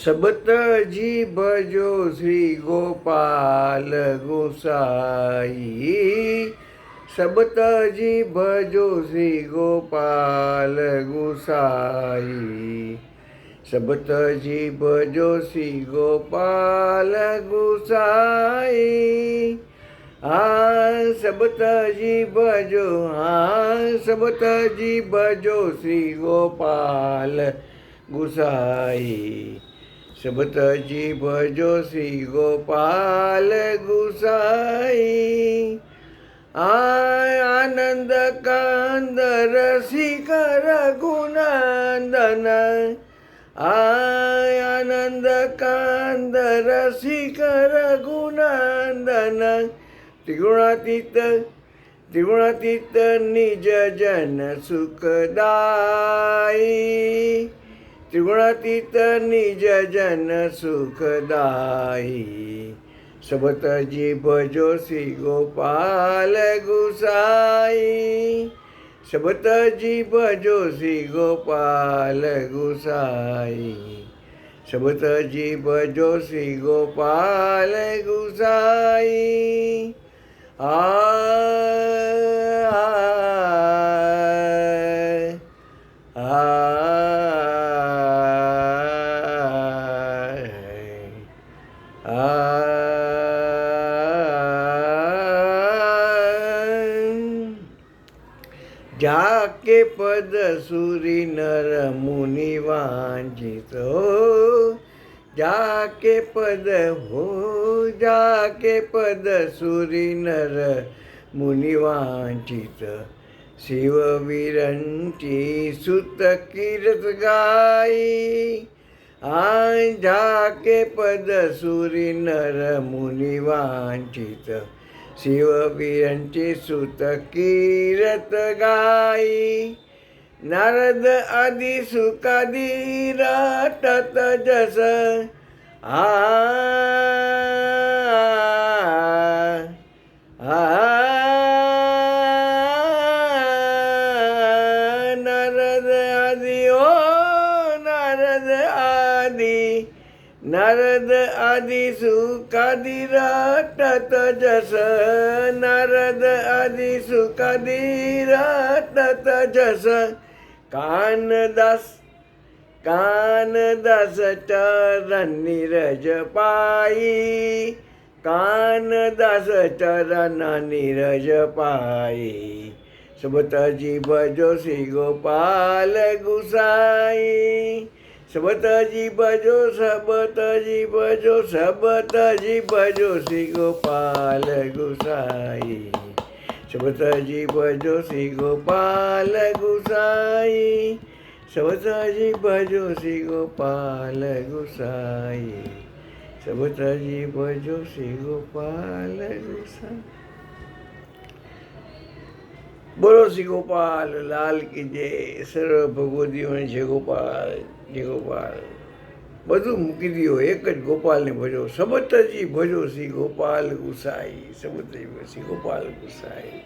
सबत जी बजो श्री गोपाल गोसाई। सबतजी भजो श्री गोपाल गोसाई सबतजी भजो श्री गोपाल गोसाई आ सबतजी भजो हा सबतजी भजो श्री गोपाल गुसाई सबतजी भजो श्री गोपाल गुसाई आय आनंद कांद रसिक रघुनंदन आय आनंद कांद रसिक रघुनंदन त्रिगुणातीत त्रिगुणातीत निज जन सुखदाई त्रिगुणातीत निज जन सुखदाई सबतजी भजो श्री गोपाल गुसाई। सबतजी भजो श्री गोपाल गुसाई। सबतजी भजो श्री गोपाल गुसाई। आ जाके पद सुरी नर मुनि वांछित। हो जाके पद हो जाके पद सुरी नर मुनि वांछित। शिववीरंची सुत कीरत गाई आय जाके पद सुरी नर मुनि वांछित। शिववीरांचे सुत कीरत गाई. नारद आदि सुखादी राटत जस आ નારદ આદિ સુકાદિરા તત જસ. નારદ આદિ સુકાદિરા તત જસ. કાનદાસ કાનદાસ ચરણ નીરજ પાઈ. કાનદાસ ચરણ નીરજ પાઈ. સુબતજી ભજો શ્રી ગોપાલ ગુસાઈ. सबतजी भजो सबतजी भजो सबतजी भजो श्री गोपाल गुसाई। सबतजी भजो श्री गोपाल गुसाई। सबतजी भजो श्री गोपाल गुसाई। सबतजी भजो श्री गोपाल गुसाई। બોલો શ્રી ગોપાલ, લાલ કે જય, સર્વ ભગવતીઓને જય ગોપાલ જય ગોપાલ. બધું મૂકી દો એક જ ગોપાલને ભજો. સબતજી ભજો શ્રી ગોપાલ ગુસાઈ સબતજી શ્રી ગોપાલ ગુસાઈ.